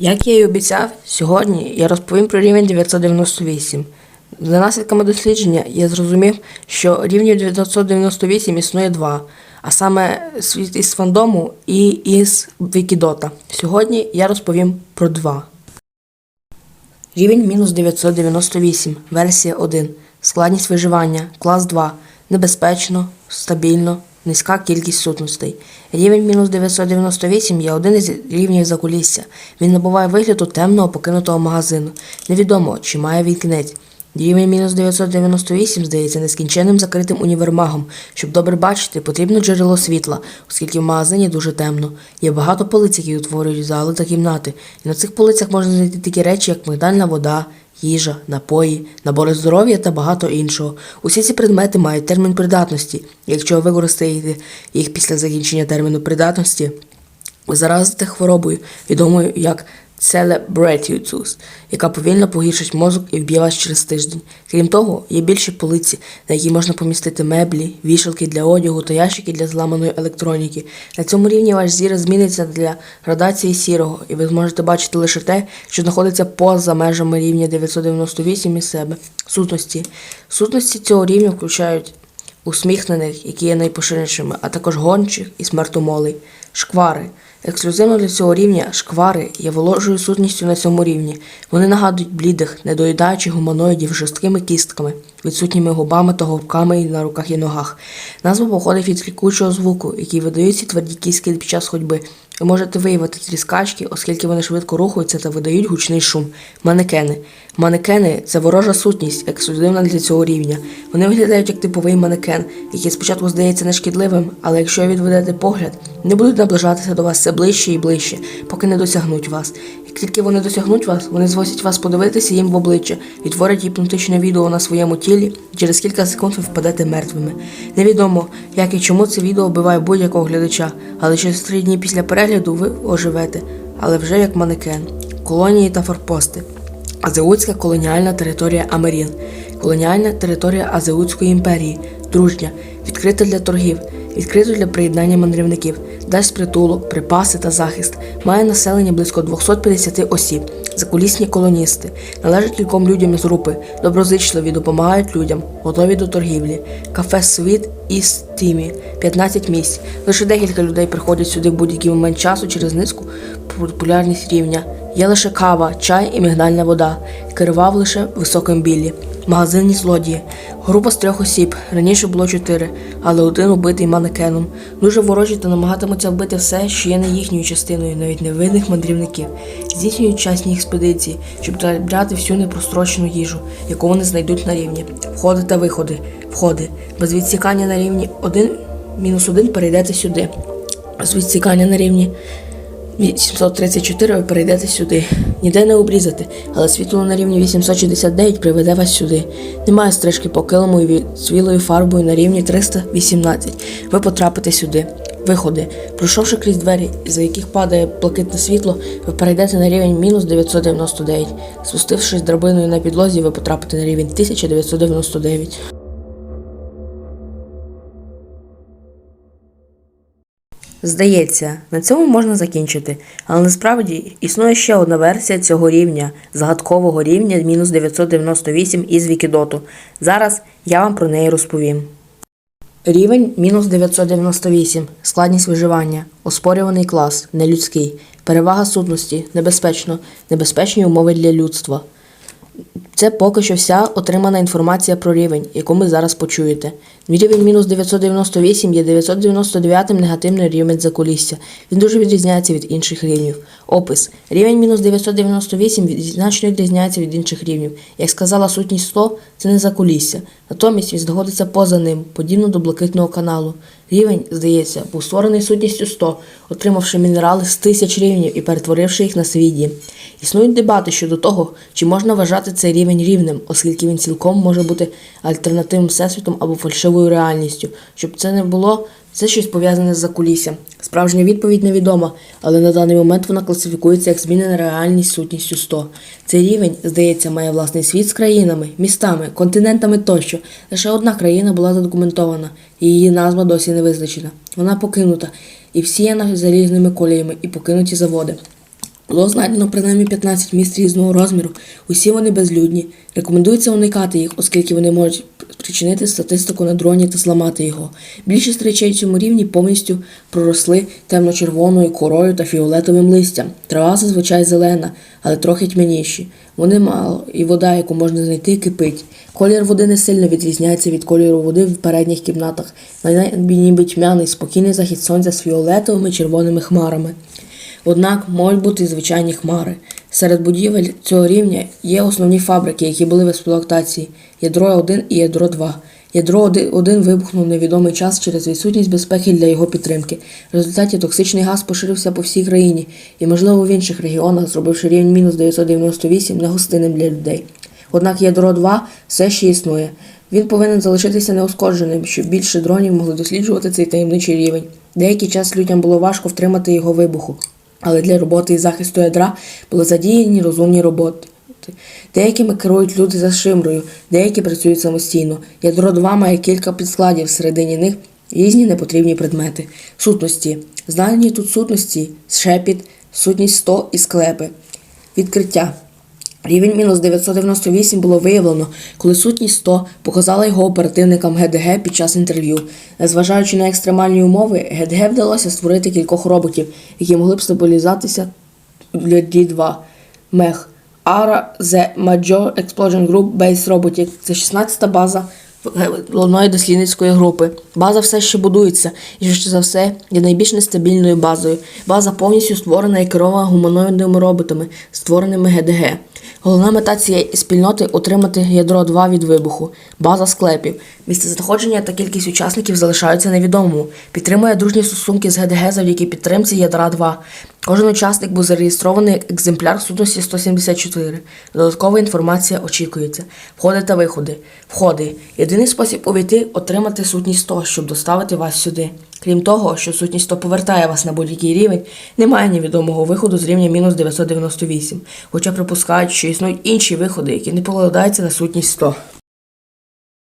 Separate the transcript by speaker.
Speaker 1: Як я і обіцяв, сьогодні я розповім про рівень 998. За наслідками дослідження я зрозумів, що рівнів 998 існує два, а саме світ із фандому і із Вікідота. Сьогодні я розповім про два. Рівень мінус 998, версія 1. Складність виживання, клас 2. Небезпечно, стабільно, низька кількість сутностей. Рівень мінус 998 є один із рівнів закулісся. Він набуває вигляду темного покинутого магазину. Невідомо, чи має він кінець. Рівень мінус 998 здається нескінченним закритим універмагом. Щоб добре бачити, потрібно джерело світла, оскільки в магазині дуже темно. Є багато полиць, які утворюють зали та кімнати, і на цих полицях можна знайти такі речі, як мигдальна вода, їжа, напої, набори здоров'я та багато іншого. Усі ці предмети мають термін придатності. Якщо ви використаєте їх після закінчення терміну придатності, ви заразите хворобою, відомою як Celebratiotus, яка повільно погіршить мозок і вб'є вас через тиждень. Крім того, є більші полиці, на які можна помістити меблі, вішалки для одягу та ящики для зламаної електроніки. На цьому рівні ваш зір зміниться для градації сірого, і ви зможете бачити лише те, що знаходиться поза межами рівня 998 із себе. Сутності. Сутності цього рівня включають усміхнених, які є найпоширенішими, а також гончих і смертомолей. Шквари. Ексклюзивно для цього рівня шквари є воложою сутністю на цьому рівні. Вони нагадують блідих, недоїдаючих гуманоїдів жорсткими кістками, відсутніми губами та губками на руках і ногах. Назва походить від крикучого звуку, який видають ці тверді кістки під час ходьби. Ви можете виявити тріскачки, оскільки вони швидко рухаються та видають гучний шум. Манекени. Манекени це ворожа сутність, ексклюзивна для цього рівня. Вони виглядають як типовий манекен, який спочатку здається нешкідливим, але якщо відведете погляд, не будуть наближатися до вас все ближче і ближче, поки не досягнуть вас. Як тільки вони досягнуть вас, вони змусять вас подивитися їм в обличчя, відтворять гіпнотичне відео на своєму тілі, і через кілька секунд ви впадете мертвими. Невідомо, як і чому це відео вбиває будь-якого глядача, але через три дні після перегляду ви оживете, але вже як манекен. Колонії та форпости. Азеутська колоніальна територія Амерін, колоніальна територія Азеутської імперії, дружня, відкрита для торгів, відкрита для приєднання мандрівників, дасть притулок, припаси та захист, має населення близько 250 осіб, закулісні колоністи, належать кільком людям з групи, доброзичливі, допомагають людям, готові до торгівлі. Кафе Світ і Стімі 15 місць. Лише декілька людей приходять сюди в будь-який момент часу через низьку популярність рівня. Є лише кава, чай і мигдальна вода. Керував лише високим білі. Магазинні злодії. Група з трьох осіб. Раніше було чотири, але один убитий манекеном. Дуже ворожі та намагатимуться вбити все, що є не їхньою частиною, навіть невинних мандрівників. Здійснюють частні експедиції, щоб брати всю непрострочену їжу, яку вони знайдуть на рівні. Входи та виходи. Входи. Без відсікання на рівні 1 мінус 1 перейдете сюди. З відсікання на рівні 834 ви перейдете сюди. Ніде не обрізати, але світло на рівні 869 приведе вас сюди. Немає стрижки по килиму і свілою фарбою на рівні 318. Ви потрапите сюди. Виходи. Пройшовши крізь двері, за яких падає блакитне світло, ви перейдете на рівень мінус 999. Спустившись драбиною на підлозі, ви потрапите на рівень 1999. Здається, на цьому можна закінчити, але насправді існує ще одна версія цього рівня, загадкового рівня мінус 998 із Вікідоту. Зараз я вам про неї розповім. Рівень мінус 998. Складність виживання. Оспорюваний клас. Нелюдський. Перевага сутності. Небезпечно. Небезпечні умови для людства. Це поки що вся отримана інформація про рівень, яку ми зараз почуєте. Рівень мінус 998 є 999 негативний рівень закулісся. Він дуже відрізняється від інших рівнів. Опис. Рівень мінус 998 від- значно відрізняється від інших рівнів. Як сказала сутність 100, це не закулісся. Натомість він знаходиться поза ним, подібно до блакитного каналу. Рівень, здається, був створений сутністю 100, отримавши мінерали з тисяч рівнів і перетворивши їх на свій. Існують дебати щодо того, чи можна вважати цей рівень рівним, оскільки він цілком може бути альтернативним всесвітом або фальшивою реальністю. Щоб це не було, це щось пов'язане з закуліссям. Справжня відповідь невідома, але на даний момент вона класифікується як змінена реальність сутністю 100. Цей рівень, здається, має власний світ з країнами, містами, континентами тощо. Лише одна країна була задокументована, і її назва досі не визначена. Вона покинута і всіяна залізними коліями і покинуті заводи. Було знайдено принаймні 15 місць різного розміру. Усі вони безлюдні. Рекомендується уникати їх, оскільки вони можуть спричинити статистику на дроні та зламати його. Більшість речей цьому рівні повністю проросли темно-червоною корою та фіолетовим листям. Трава зазвичай зелена, але трохи тьмяніші. Вони мало, і вода, яку можна знайти, кипить. Колір води не сильно відрізняється від кольору води в передніх кімнатах. На ніби тьмяний, спокійний захід сонця з фіолетовими червоними хмарами. Однак можуть бути і звичайні хмари. Серед будівель цього рівня є основні фабрики, які були в експлуатації: ядро 1 і ядро 2. Ядро 1 вибухнув невідомий час через відсутність безпеки для його підтримки. В результаті токсичний газ поширився по всій країні і, можливо, в інших регіонах, зробивши рівень мінус 998 негостинним для людей. Однак ядро 2 все ще існує. Він повинен залишитися неушкодженим, щоб більше дронів могли досліджувати цей таємничий рівень. Деякий час людям було важко втримати його вибуху, але для роботи і захисту ядра були задіяні розумні роботи. Деякими керують люди за шимрою, деякі працюють самостійно. Ядро 2 має кілька підскладів, всередині них різні непотрібні предмети. Сутності. Знані тут сутності, шепіт, сутність 100 і склепи. Відкриття. Рівень мінус 998 було виявлено, коли сутність 100 показала його оперативникам ГДГ під час інтерв'ю. Незважаючи на екстремальні умови, ГДГ вдалося створити кількох роботів, які могли б стабілізатися для D2. Мех. ARA The Major Explosion Group Base Robotic. Це 16-та база головної дослідницької групи. База все ще будується і, швидше за все, є найбільш нестабільною базою. База повністю створена і керована гуманоїдними роботами, створеними ГДГ. Головна мета цієї спільноти отримати ядро 2 від вибуху, база склепів. Місце знаходження та кількість учасників залишаються невідомому. Підтримує дружні стосунки з ГДГ завдяки підтримці ядра 2. Кожен учасник був зареєстрований як екземпляр сутності 174. Додаткова інформація очікується. Входи та виходи. Входи. Єдиний спосіб увійти отримати сутність 100, щоб доставити вас сюди. Крім того, що сутність то повертає вас на будь-який рівень, немає невідомого виходу з рівня мінус 998, хоча припускають, що існують інші виходи, які не покладаються на сутність 100.